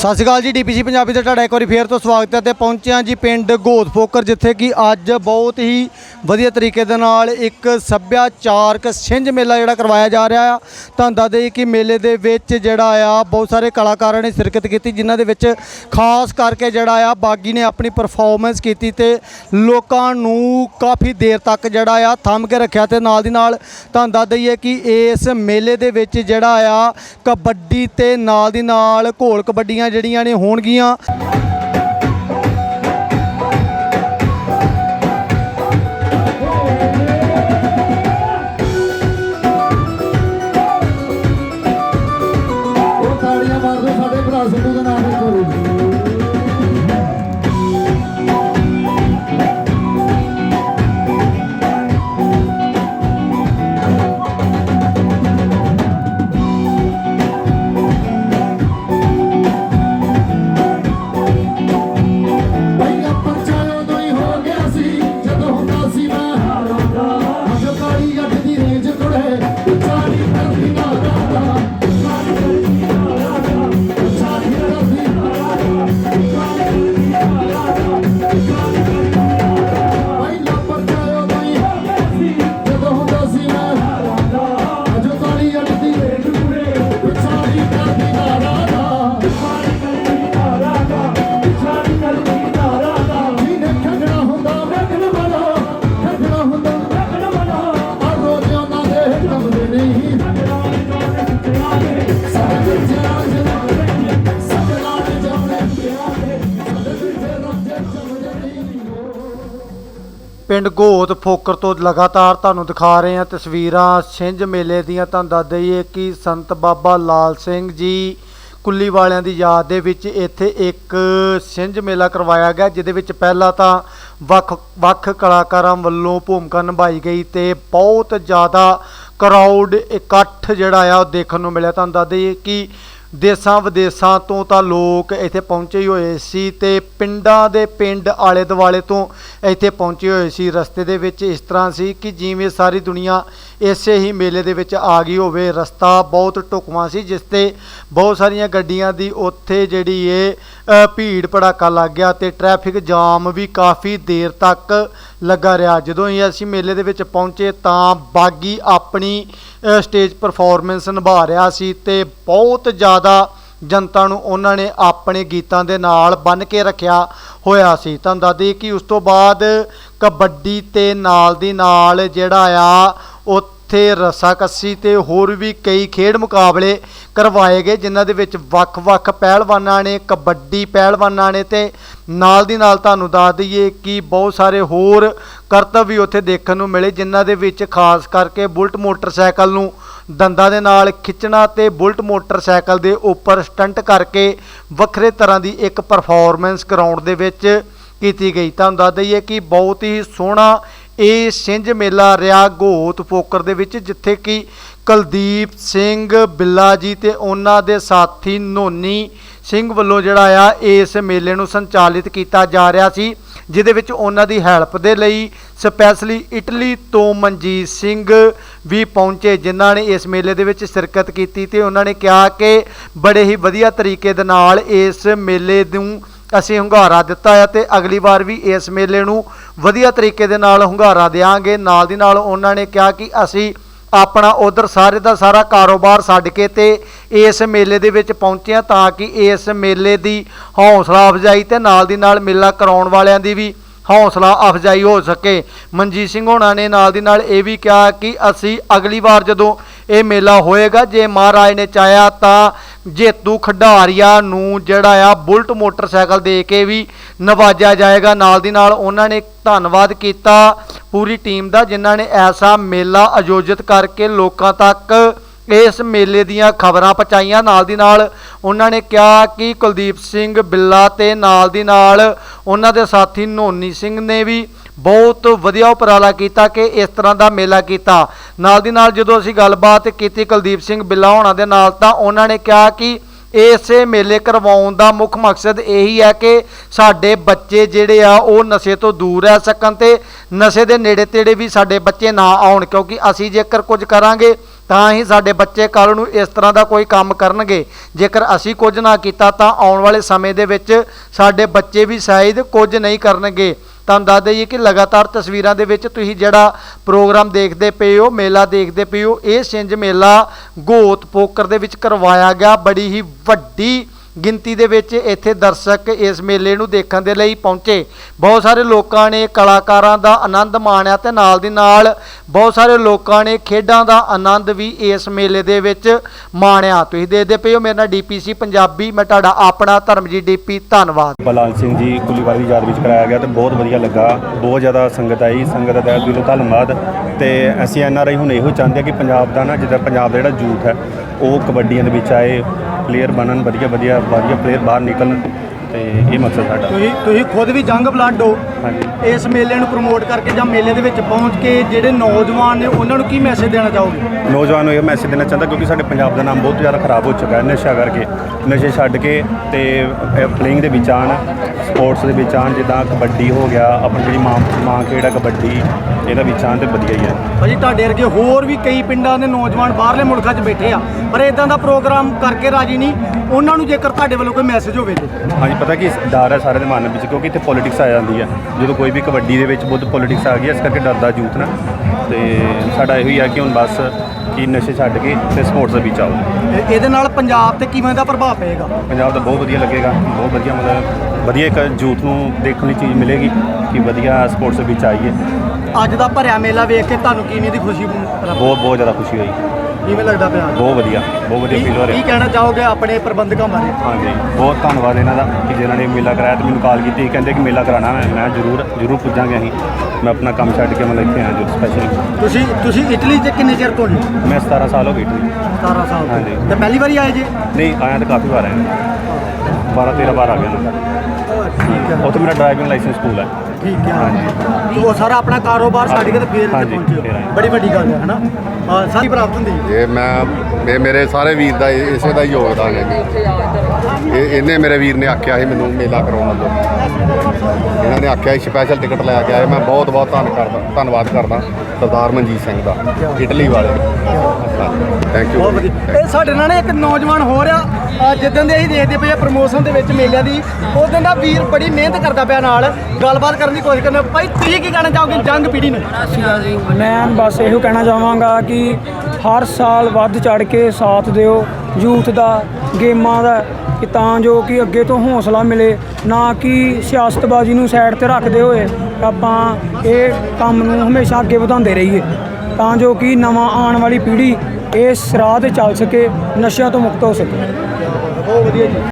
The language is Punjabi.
ਸਤਿ ਸ਼੍ਰੀ ਅਕਾਲ ਜੀ ਡੀਪੀਸੀ ਪੰਜਾਬੀ ਤੇ ਤੁਹਾਡਾ ਇੱਕ ਵਾਰੀ ਫੇਰ ਤੋਂ ਸਵਾਗਤ ਹੈ ਤੇ ਪਹੁੰਚਿਆ ਜੀ ਪਿੰਡ ਗੋਤ ਫੋਕਰ ਜਿੱਥੇ ਕਿ ਅੱਜ ਬਹੁਤ ਹੀ ਵਧੀਆ ਤਰੀਕੇ ਦੇ ਨਾਲ ਇੱਕ ਸੱਭਿਆਚਾਰਕ ਛਿੰਝ ਮੇਲਾ ਜਿਹੜਾ ਕਰਵਾਇਆ ਜਾ ਰਿਹਾ ਆ। ਤੁਹਾਨੂੰ ਦੱਸ ਦੇਈਏ ਕਿ ਮੇਲੇ ਦੇ ਵਿੱਚ ਜਿਹੜਾ ਆ, ਬਹੁਤ ਸਾਰੇ ਕਲਾਕਾਰਾਂ ਨੇ ਸ਼ਿਰਕਤ ਕੀਤੀ, ਜਿਨ੍ਹਾਂ ਦੇ ਵਿੱਚ ਖਾਸ ਕਰਕੇ ਜਿਹੜਾ ਆ, ਬਾਗੀ ਨੇ ਆਪਣੀ ਪਰਫਾਰਮੈਂਸ ਕੀਤੀ ਤੇ ਲੋਕਾਂ ਨੂੰ ਕਾਫੀ ਦੇਰ ਤੱਕ ਜਿਹੜਾ ਆ ਥੰਮ ਕੇ ਰੱਖਿਆ ਤੇ ਨਾਲ ਦੀ ਨਾਲ ਤੁਹਾਨੂੰ ਦੱਸ ਦਈਏ ਕਿ ਇਸ ਮੇਲੇ ਦੇ ਵਿੱਚ ਜਿਹੜਾ ਆ, ਕਬੱਡੀ ਤੇ ਨਾਲ ਦੀ ਨਾਲ ਘੋਲ ਕਬੱਡੀਆਂ ਜਿਹੜੀਆਂ ਨੇ ਹੋਣਗੀਆਂ। ਸਾਡੇ ਭਰਾ ਸਿੱਧੂ ਦੇ ਨਾਮ ਇੱਕ ਪਿੰਡ ਗੋਤ ਫੋਕਰ ਤੋਂ ਲਗਾਤਾਰ ਤੁਹਾਨੂੰ ਦਿਖਾ ਰਹੇ ਹਾਂ ਤਸਵੀਰਾਂ ਛਿੰਝ ਮੇਲੇ ਦੀਆਂ। ਤੁਹਾਨੂੰ ਦੱਸ ਦਈਏ ਕਿ ਸੰਤ ਬਾਬਾ ਲਾਲ ਸਿੰਘ ਜੀ ਕੁੱਲੀ ਵਾਲਿਆਂ ਦੀ ਯਾਦ ਦੇ ਵਿੱਚ ਇੱਥੇ ਇੱਕ ਛਿੰਝ ਮੇਲਾ ਕਰਵਾਇਆ ਗਿਆ, ਜਿਹਦੇ ਵਿੱਚ ਪਹਿਲਾਂ ਤਾਂ ਵੱਖ ਵੱਖ ਕਲਾਕਾਰਾਂ ਵੱਲੋਂ ਭੂਮਿਕਾ ਨਿਭਾਈ ਗਈ ਤੇ ਬਹੁਤ ਜ਼ਿਆਦਾ ਕਰਾਊਡ ਇਕੱਠ ਜਿਹੜਾ ਆ ਉਹ ਦੇਖਣ ਨੂੰ ਮਿਲਿਆ। ਤੁਹਾਨੂੰ ਦੱਸ ਦਈਏ ਕਿ ਦੇਸਾਂ ਵਿਦੇਸਾਂ ਤੋਂ ਤਾਂ ਲੋਕ ਇੱਥੇ ਪਹੁੰਚੇ ਹੀ ਹੋਏ ਸੀ ਤੇ ਪਿੰਡਾਂ ਦੇ ਪਿੰਡ ਆਲੇ ਦੁਆਲੇ ਤੋਂ ਇੱਥੇ ਪਹੁੰਚੇ ਹੋਏ ਸੀ। ਰਸਤੇ ਦੇ ਵਿੱਚ ਇਸ ਤਰ੍ਹਾਂ ਸੀ ਕਿ ਜਿਵੇਂ ਸਾਰੀ ਦੁਨੀਆ ਇਸੇ ਹੀ ਮੇਲੇ ਦੇ ਵਿੱਚ ਆ ਗਈ ਹੋਵੇ। ਰਸਤਾ ਬਹੁਤ ਢੁਕਵਾਂ ਸੀ, ਜਿਸ ਤੇ ਬਹੁਤ ਸਾਰੀਆਂ ਗੱਡੀਆਂ ਦੀ ਉੱਥੇ ਜਿਹੜੀ ਏ ਭੀੜ ਭੜਾਕਾ ਲੱਗ ਗਿਆ ਤੇ ਟ੍ਰੈਫਿਕ ਜਾਮ ਵੀ ਕਾਫੀ ਦੇਰ ਤੱਕ ਲੱਗਾ ਰਿਹਾ। ਜਦੋਂ ਹੀ ਅਸੀਂ ਮੇਲੇ ਦੇ ਵਿੱਚ ਪਹੁੰਚੇ ਤਾਂ ਬਾਗੀ ਆਪਣੀ ਸਟੇਜ ਪਰਫਾਰਮੈਂਸ ਨਿਭਾ ਰਿਹਾ ਸੀ ਤੇ ਬਹੁਤ ਜ਼ਿਆਦਾ ਜਨਤਾ ਨੂੰ ਉਹਨਾਂ ਨੇ ਆਪਣੇ ਗੀਤਾਂ ਦੇ ਨਾਲ ਬੰਨ ਕੇ ਰੱਖਿਆ ਹੋਇਆ ਸੀ। ਤੁਹਾਨੂੰ ਦੱਸ ਦਈਏ ਕਿ ਉਸ ਤੋਂ ਬਾਅਦ ਕਬੱਡੀ ਤੇ ਨਾਲ ਦੀ ਨਾਲ ਜਿਹੜਾ ਆ, ਉੱਥੇ ਰੱਸਾਕੱਸੀ ਤੇ ਹੋਰ ਵੀ ਕਈ ਖੇਡ ਮੁਕਾਬਲੇ ਕਰਵਾਏ ਗਏ, ਜਿਨ੍ਹਾਂ ਦੇ ਵਿੱਚ ਵੱਖ-ਵੱਖ ਪਹਿਲਵਾਨਾਂ ਨੇ, ਕਬੱਡੀ ਪਹਿਲਵਾਨਾਂ ਨੇ ਤੇ ਨਾਲ ਦੀ ਨਾਲ ਤੁਹਾਨੂੰ ਦੱਸ ਦਈਏ ਕਿ ਬਹੁਤ ਸਾਰੇ ਹੋਰ ਕਰਤੱਵ ਵੀ ਉੱਥੇ ਦੇਖਣ ਨੂੰ ਮਿਲੇ, ਜਿਨ੍ਹਾਂ ਦੇ ਵਿੱਚ ਖਾਸ ਕਰਕੇ ਬੁਲਟ ਮੋਟਰਸਾਈਕਲ ਨੂੰ ਦੰਦਾਂ ਦੇ ਨਾਲ ਖਿੱਚਣਾ ਤੇ ਬੁਲਟ ਮੋਟਰਸਾਈਕਲ ਦੇ ਉੱਪਰ ਸਟੰਟ ਕਰਕੇ ਵੱਖਰੇ ਤਰ੍ਹਾਂ ਦੀ ਇੱਕ ਪਰਫਾਰਮੈਂਸ ਕਰਾਉਣ ਦੇ ਵਿੱਚ ਕੀਤੀ ਗਈ। ਤੁਹਾਨੂੰ ਦੱਸ ਦਈਏ ਕਿ ਬਹੁਤ ਹੀ ਸੋਹਣਾ ਇਹ ਸਿੰਝ ਮੇਲਾ ਰਿਹਾ ਗੋਤ ਪੋਕਰ ਦੇ ਵਿੱਚ, ਜਿੱਥੇ ਕਿ ਕੁਲਦੀਪ ਸਿੰਘ ਬਿੱਲਾ ਜੀ ਤੇ ਉਹਨਾਂ ਦੇ ਸਾਥੀ ਨੋਨੀ ਸਿੰਘ ਵੱਲੋਂ ਜਿਹੜਾ ਆ, ਇਸ ਮੇਲੇ ਨੂੰ ਸੰਚਾਲਿਤ ਕੀਤਾ ਜਾ ਰਿਹਾ ਸੀ। ਜਿਹਦੇ ਵਿੱਚ ਉਹਨਾਂ ਦੀ ਹੈਲਪ ਦੇ ਲਈ ਸਪੈਸ਼ਲੀ ਇਟਲੀ ਤੋਂ ਮਨਜੀਤ ਸਿੰਘ ਵੀ ਪਹੁੰਚੇ, ਜਿਨ੍ਹਾਂ ਨੇ ਇਸ ਮੇਲੇ ਦੇ ਵਿੱਚ ਸ਼ਿਰਕਤ ਕੀਤੀ ਤੇ ਉਹਨਾਂ ਨੇ ਕਿਹਾ ਕਿ ਬੜੇ ਹੀ ਵਧੀਆ ਤਰੀਕੇ ਦੇ ਨਾਲ ਇਸ ਮੇਲੇ ਨੂੰ ਅਸੀਂ ਹੁੰਗਾਰਾ ਦਿੱਤਾ ਹੈ ਤੇ ਅਗਲੀ ਵਾਰ ਵੀ ਇਸ ਮੇਲੇ ਨੂੰ ਵਧੀਆ ਤਰੀਕੇ ਦੇ ਨਾਲ ਹੁੰਗਾਰਾ ਦੇਵਾਂਗੇ ਨਾਲ ਦੀ ਨਾਲ ਉਹਨਾਂ ਨੇ ਕਿਹਾ ਕਿ ਅਸੀਂ ਆਪਣਾ ਉਧਰ ਸਾਰੇ ਦਾ ਸਾਰਾ ਕਾਰੋਬਾਰ ਛੱਡ ਕੇ ਤੇ ਇਸ ਮੇਲੇ ਦੇ ਵਿੱਚ ਪਹੁੰਚਿਆ ਤਾਂ ਕਿ ਇਸ ਮੇਲੇ ਦੀ ਹੌਸਲਾ ਅਫਜ਼ਾਈ ਤੇ ਨਾਲ ਦੀ ਨਾਲ ਮੇਲਾ ਕਰਾਉਣ ਵਾਲਿਆਂ ਦੀ ਵੀ ਹੌਸਲਾ ਅਫਜ਼ਾਈ ਹੋ ਸਕੇ। ਮਨਜੀਤ ਸਿੰਘ ਹੋਣਾ ਨੇ ਨਾਲ ਦੀ ਨਾਲ ਇਹ ਵੀ ਕਿਹਾ ਕਿ ਅਸੀਂ ਅਗਲੀ ਵਾਰ ਜਦੋਂ ਇਹ ਮੇਲਾ ਹੋਏਗਾ। ਜੇ ਮਹਾਰਾਜ ਨੇ ਚਾਹਿਆ ਤਾਂ ਜੇਤੂ ਖਿਡਾਰੀਆਂ ਨੂੰ ਜਿਹੜਾ ਆ ਬੁਲਟ ਮੋਟਰਸਾਈਕਲ ਦੇ ਕੇ ਵੀ ਨਵਾਜਿਆ ਜਾਏਗਾ ਨਾਲ ਦੀ ਨਾਲ ਉਹਨਾਂ ਨੇ ਧੰਨਵਾਦ ਕੀਤਾ ਪੂਰੀ ਟੀਮ ਦਾ, ਜਿਨ੍ਹਾਂ ਨੇ ਐਸਾ ਮੇਲਾ ਆਯੋਜਿਤ ਕਰਕੇ ਲੋਕਾਂ ਤੱਕ ਇਸ ਮੇਲੇ ਦੀਆਂ ਖਬਰਾਂ ਪਹੁੰਚਾਈਆਂ। ਨਾਲ ਦੀ ਨਾਲ ਉਹਨਾਂ ਨੇ ਕਿਹਾ ਕਿ ਕੁਲਦੀਪ ਸਿੰਘ ਬਿੱਲਾ ਤੇ ਨਾਲ ਦੀ ਨਾਲ ਉਹਨਾਂ ਦੇ ਸਾਥੀ ਨੋਨੀ ਸਿੰਘ ਨੇ ਵੀ ਬਹੁਤ ਵਧੀਆ ਉਪਰਾਲਾ ਕੀਤਾ ਕਿ ਇਸ ਤਰ੍ਹਾਂ ਦਾ ਮੇਲਾ ਕੀਤਾ। ਨਾਲ ਦੀ ਨਾਲ ਜਦੋਂ ਅਸੀਂ ਗੱਲਬਾਤ ਕੀਤੀ ਕੁਲਦੀਪ ਸਿੰਘ ਬਿੱਲਾ ਹੋਣਾ ਦੇ ਨਾਲ, ਤਾਂ ਉਹਨਾਂ ਨੇ ਕਿਹਾ ਕਿ ਇਸੇ ਮੇਲੇ ਕਰਵਾਉਣ ਦਾ ਮੁੱਖ ਮਕਸਦ ਇਹੀ ਹੈ ਕਿ ਸਾਡੇ ਬੱਚੇ ਜਿਹੜੇ ਆ, ਉਹ ਨਸ਼ੇ ਤੋਂ ਦੂਰ ਰਹਿ ਸਕਣ ਤੇ ਨਸ਼ੇ ਦੇ ਨੇੜੇ ਤੇੜੇ ਵੀ ਸਾਡੇ ਬੱਚੇ ਨਾ ਆਉਣ, ਕਿਉਂਕਿ ਅਸੀਂ ਜੇਕਰ ਕੁਝ ਕਰਾਂਗੇ, ਤਾਂ ਹੀ ਸਾਡੇ ਬੱਚੇ ਕੱਲ ਨੂੰ ਇਸ ਤਰ੍ਹਾਂ ਦਾ ਕੋਈ ਕੰਮ ਕਰਨਗੇ। ਜੇਕਰ ਅਸੀਂ ਕੁਝ ਨਾ ਕੀਤਾ, ਤਾਂ ਆਉਣ ਵਾਲੇ ਸਮੇਂ ਦੇ ਵਿੱਚ ਸਾਡੇ ਬੱਚੇ ਵੀ ਸ਼ਾਇਦ ਕੁਝ ਨਹੀਂ ਕਰਨਗੇ। ਤੁਹਾਨੂੰ ਦੱਸ ਦਈਏ ਕਿ ਲਗਾਤਾਰ ਤਸਵੀਰਾਂ ਦੇ ਵਿੱਚ ਤੁਸੀਂ ਜਿਹੜਾ ਪ੍ਰੋਗਰਾਮ ਦੇਖਦੇ ਪਏ ਹੋ, ਮੇਲਾ ਦੇਖਦੇ ਪਏ ਹੋ, ਇਹ ਛਿੰਝ ਮੇਲਾ ਗੋਤ ਪੋਕਰ ਦੇ ਵਿੱਚ ਕਰਵਾਇਆ ਗਿਆ। ਬੜੀ ਹੀ ਵੱਡੀ ਗਿਣਤੀ ਦੇ ਵਿੱਚ ਇੱਥੇ ਦਰਸ਼ਕ ਇਸ ਮੇਲੇ ਨੂੰ ਦੇਖਣ ਦੇ ਲਈ ਪਹੁੰਚੇ। ਬਹੁਤ ਸਾਰੇ ਲੋਕਾਂ ਨੇ ਕਲਾਕਾਰਾਂ ਦਾ ਆਨੰਦ ਮਾਣਿਆ ਤੇ ਨਾਲ ਦੀ ਨਾਲ ਬਹੁਤ ਸਾਰੇ ਲੋਕਾਂ ਨੇ ਖੇਡਾਂ ਦਾ ਆਨੰਦ ਵੀ ਇਸ ਮੇਲੇ ਦੇ ਵਿੱਚ ਮਾਣਿਆ। ਤੁਸੀਂ ਦੇਖਦੇ ਪਏ ਹੋ, ਮੇਰੇ ਨਾਲ ਡੀਪੀਸੀ ਪੰਜਾਬੀ, ਮੈਂ ਤੁਹਾਡਾ ਆਪਣਾ ਧਰਮਜੀਤ ਡੀਪੀ, ਧੰਨਵਾਦ। ਬਲਾਲ ਸਿੰਘ ਜੀ, ਕੁਲੀਵਾਲ ਦੀ ਯਾਦ ਵਿੱਚ ਕਰਾਇਆ ਗਿਆ ਤੇ ਬਹੁਤ ਵਧੀਆ ਲੱਗਾ। ਬਹੁਤ ਜ਼ਿਆਦਾ ਸੰਗਤ ਆਈ। ਸੰਗਤ ਦਾ ਦਿਲੋਂ ਧੰਨਵਾਦ। ਤੇ ਅਸੀਂ ਐਨ ਆਰ ਆਈ ਹੁਣ ਇਹੋ ਚਾਹੁੰਦੇ ਆ ਕਿ ਪੰਜਾਬ ਦਾ ਨਾ ਜਿੱਦਾਂ ਪੰਜਾਬ ਦਾ ਜਿਹੜਾ ਯੂਥ ਹੈ ਉਹ ਕਬੱਡੀਆਂ ਦੇ ਵਿੱਚ ਆਏ ਪਲੇਅਰ ਬਣਨ ਵਧੀਆ ਵਧੀਆ ਵਧੀਆ ਪਲੇਅਰ ਬਾਹਰ ਨਿਕਲਣ ਤੇ ਇਹ ਮਕਸਦ ਸਾਡਾ। ਤੁਸੀਂ ਤੁਸੀਂ ਖੁਦ ਵੀ ਜੰਗ ਬਲੱਡ ਹੋ। ਹਾਂਜੀ। ਇਸ ਮੇਲੇ ਨੂੰ ਪ੍ਰਮੋਟ ਕਰਕੇ ਜਾਂ ਮੇਲੇ ਦੇ ਵਿੱਚ ਪਹੁੰਚ ਕੇ ਜਿਹੜੇ ਨੌਜਵਾਨ ਨੇ ਉਹਨਾਂ ਨੂੰ ਕੀ ਮੈਸੇਜ ਦੇਣਾ ਚਾਹੋਗੇ? ਨੌਜਵਾਨ ਨੂੰ ਇਹ ਮੈਸੇਜ ਦੇਣਾ ਚਾਹੁੰਦਾ ਕਿਉਂਕਿ ਸਾਡੇ ਪੰਜਾਬ ਦਾ ਨਾਮ ਬਹੁਤ ਜ਼ਿਆਦਾ ਖਰਾਬ ਹੋ ਚੁੱਕਾ ਹੈ ਨਸ਼ਾ ਕਰਕੇ। ਨਸ਼ੇ ਛੱਡ ਕੇ ਤੇ ਪਲੇਇੰਗ ਦੇ ਵਿੱਚ ਆਉਣ ਸਪੋਰਟਸ ਦੇ ਵਿੱਚ ਆਉਣ ਜਿੱਦਾਂ ਕਬੱਡੀ ਹੋ ਗਿਆ ਆਪਣੀ ਜਿਹੜੀ ਮਾਂ ਮਾਂ ਖੇਡ ਹੈ ਕਬੱਡੀ ਇਹਦਾ ਵਿੱਚ ਆਉਣ ਤੇ ਵਧੀਆ ਹੀ ਹੈ ਭਾਜੀ ਤੁਹਾਡੇ ਵਰਗੇ ਹੋਰ ਵੀ ਕਈ ਪਿੰਡਾਂ ਦੇ ਨੌਜਵਾਨ ਬਾਹਰਲੇ ਮੁਲਕਾਂ 'ਚ ਬੈਠੇ ਆ ਪਰ ਇਦਾਂ ਦਾ ਪ੍ਰੋਗਰਾਮ ਕਰਕੇ ਰਾਜੀ ਨਹੀਂ ਉਹਨਾਂ ਨੂੰ ਜੇਕਰ ਤੁਹਾਡੇ ਵੱਲੋਂ ਕੋਈ ਮੈਸੇਜ ਹੋਵੇ ਤੇ। ਹਾਂਜੀ ਪਤਾ ਕੀ ਡਰ ਹੈ ਸਾਰੇ ਦੇ ਮਨ ਵਿੱਚ ਕਿਉਂਕਿ ਇੱਥੇ ਪੋਲਿਟਿਕਸ ਆ ਜਾਂਦੀ ਹੈ ਜਦੋਂ ਕੋਈ ਵੀ ਕਬੱਡੀ ਦੇ ਵਿੱਚ ਬਹੁਤ ਪੋਲਿਟਿਕਸ ਆ ਗਈ ਇਸ ਕਰਕੇ ਡਰਦਾ ਯੂਥ ਨਾ। ਤੇ ਸਾਡਾ ਇਹੋ ਹੀ ਹੈ ਕਿ ਹੁਣ ਬਸ ਕਿ ਨਸ਼ੇ ਛੱਡ ਕੇ ਤੇ ਸਪੋਰਟਸ ਦੇ ਵਿੱਚ ਆਓ। ਇਹ- ਇਹਦੇ ਨਾਲ ਪੰਜਾਬ ਤੇ ਕਿਵੇਂ ਦਾ ਪ੍ਰਭਾਵ ਪਏਗਾ? ਪੰਜਾਬ ਦਾ ਬਹੁਤ ਵਧੀਆ ਲੱਗੇਗਾ ਬਹੁਤ ਵਧੀਆ ਮਤਲਬ ਵਧੀਆ ਇੱਕ ਯੂਥ ਨੂੰ ਦੇਖਣ ਲਈ ਚੀਜ਼ ਮਿਲੇਗੀ ਕਿ ਵਧੀਆ ਸਪੋਰਟਸ ਦੇ ਵਿੱਚ ਆਈਏ। ਅੱਜ ਦਾ ਭਰਿਆ ਮੇਲਾ ਵੇਖ ਕੇ ਤੁਹਾਨੂੰ ਕਿਵੇਂ ਦੀ ਖੁਸ਼ੀ ਪ੍ਰਾਪਤ- ਬਹੁਤ ਬਹੁਤ ਜ਼ਿਆਦਾ ਖੁਸ਼ੀ ਹੋਈ। ਕਿਵੇਂ ਲੱਗਦਾ ਪਿਆ? ਬਹੁਤ ਵਧੀਆ ਬਹੁਤ ਵਧੀਆ ਫੀਲ ਹੋ ਕੀ ਰਿਹਾ ਕਹਿਣਾ ਚਾਹੋਗੇ ਆਪਣੇ ਪ੍ਰਬੰਧਕਾਂ ਬਾਰੇ? ਹਾਂਜੀ ਬਹੁਤ ਧੰਨਵਾਦ ਇਹਨਾਂ ਦਾ ਕਿ ਜਿਨ੍ਹਾਂ ਨੇ ਮੇਲਾ ਕਰਾਇਆ ਤੇ ਮੈਨੂੰ ਕਾਲ ਕੀਤੀ। ਕਹਿੰਦੇ ਕਿ ਮੇਲਾ ਕਰਾਣਾ ਮੈਂ ਮੈਂ ਜ਼ਰੂਰ ਜ਼ਰੂਰ ਪੁੱਜਾਂਗੇ ਅਸੀਂ। ਮੈਂ ਆਪਣਾ ਕੰਮ ਛੱਡ ਕੇ ਮਤਲਬ ਇੱਥੇ ਆਇਆ ਜੋ ਸਪੈਸ਼ਲੀ ਤੁਸੀਂ ਤੁਸੀਂ ਇਟਲੀ 'ਚ ਕਿੰਨੇ ਚਿਰ ਤੋਂ ਜੀ ਮੈਂ 17 ਸਾਲ ਹੋ ਗਏ ਇੱਥੇ 17 ਸਾਲ ਤੋਂ। ਹਾਂਜੀ। ਤੇ ਪਹਿਲੀ ਵਾਰੀ ਆਏ ਜੀ ਨਹੀਂ ਆਇਆ ਤਾਂ ਕਾਫੀ ਵਾਰ ਆਇਆ 12 13 ਵਾਰ ਆ ਗਿਆ ਨਾ ਠੀਕ ਹੈ ਉੱਥੇ ਮੇਰਾ ਡਰਾਈਵਿੰਗ ਲਾਇਸੈਂਸ ਸਕੂਲ ਹੈ ਠੀਕ ਹੈ ਹਾਂਜੀ। ਤੇ ਉਹ ਸਾਰਾ ਆਪਣਾ ਕਾਰੋਬਾਰ ਛੱਡ ਕੇ ਤੇ ਫੇਰ ਇੱਥੇ ਹਾਂਜੀ, ਪਹੁੰਚੇ ਫੇਰ ਹੋ। ਆਏ। ਬੜੀ ਵੱਡੀ ਗੱਲ ਹੈ ਹਨਾ ਸਾਰੀ ਪ੍ਰਾਪਤ ਹੁੰਦੀ ਹੈ। ਇਹ ਮੈਂ ਇਹ ਮੇਰੇ ਸਾਰੇ ਵੀਰ ਦਾ ਇਹ- ਇਸੇ ਦਾ ਹੀ ਯੋਗਦਾਨ ਹੈ ਜੀ। ਇਹ ਇਹਨੇ ਮੇਰੇ ਵੀਰ ਨੇ ਆਖਿਆ ਸੀ ਮੈਨੂੰ ਮੇਲਾ ਕਰਾਉਣ ਵੱਲੋਂ ਇਹਨਾਂ ਨੇ ਆਖਿਆ ਸੀ ਸਪੈਸ਼ਲ ਟਿਕਟ ਲੈ ਕੇ ਆਏ। ਮੈਂ ਬਹੁਤ ਬਹੁਤ ਧੰਨ ਕਰਦਾ ਧੰਨਵਾਦ ਕਰਦਾ ਸਰਦਾਰ ਮਨਜੀਤ ਸਿੰਘ ਦਾ ਇਟਲੀ ਵਾਲੇ ਥੈਂਕ ਯੂ ਬਹੁਤ ਵਧੀਆ। ਇਹ ਸਾਡੇ ਨਾਲ ਨਾ ਇੱਕ ਨੌਜਵਾਨ ਹੋ ਰਿਹਾ ਜਿੱਦਣ ਦੇ ਅਸੀਂ ਦੇਖਦੇ ਪਏ ਪ੍ਰੋਮੋਸ਼ਨ ਦੇ ਵਿੱਚ ਮੇਲਿਆਂ ਦੀ ਉਸ ਦਿਨ ਦਾ ਵੀਰ ਬੜੀ ਮਿਹਨਤ ਕਰਦਾ ਪਿਆ ਨਾਲ। ਗੱਲਬਾਤ ਕਰਨ ਦੀ ਕੋਸ਼ਿਸ਼ ਕਰਦਾ ਭਾਈ ਤੁਸੀਂ ਕੀ ਕਹਿਣਾ ਚਾਹੋਗੇ ਜੰਗ ਪੀੜ੍ਹੀ ਨੂੰ? ਮੈਂ ਬਸ ਇਹੋ ਕਹਿਣਾ ਚਾਹਾਂਗਾ ਕਿ ਹਰ ਸਾਲ ਵੱਧ ਚੜ ਕੇ ਸਾਥ ਦਿਓ, ਯੂਥ ਦਾ, ਗੇਮਾਂ ਦਾ, ਕਿ ਤਾਂ ਜੋ ਕਿ ਅੱਗੇ ਤੋਂ ਹੌਸਲਾ ਮਿਲੇ, ਨਾ ਕਿ ਸਿਆਸਤਬਾਜ਼ੀ ਨੂੰ ਸਾਈਡ ਤੇ ਰੱਖਦੇ ਹੋਏ ਆਪਾਂ ਇਹ ਕੰਮ ਨੂੰ ਹਮੇਸ਼ਾ ਅੱਗੇ ਵਧਾਉਂਦੇ ਰਹੀਏ। ਤਾਂ ਜੋ ਕਿ ਨਵਾਂ ਆਉਣ ਵਾਲੀ ਪੀੜ੍ਹੀ ਇਸ ਰਾਹ ਤੇ ਚੱਲ ਸਕੇ, ਨਸ਼ਿਆਂ ਤੋਂ ਮੁਕਤ ਹੋ ਸਕੇ। ਬਹੁਤ ਵਧੀਆ ਜੀ।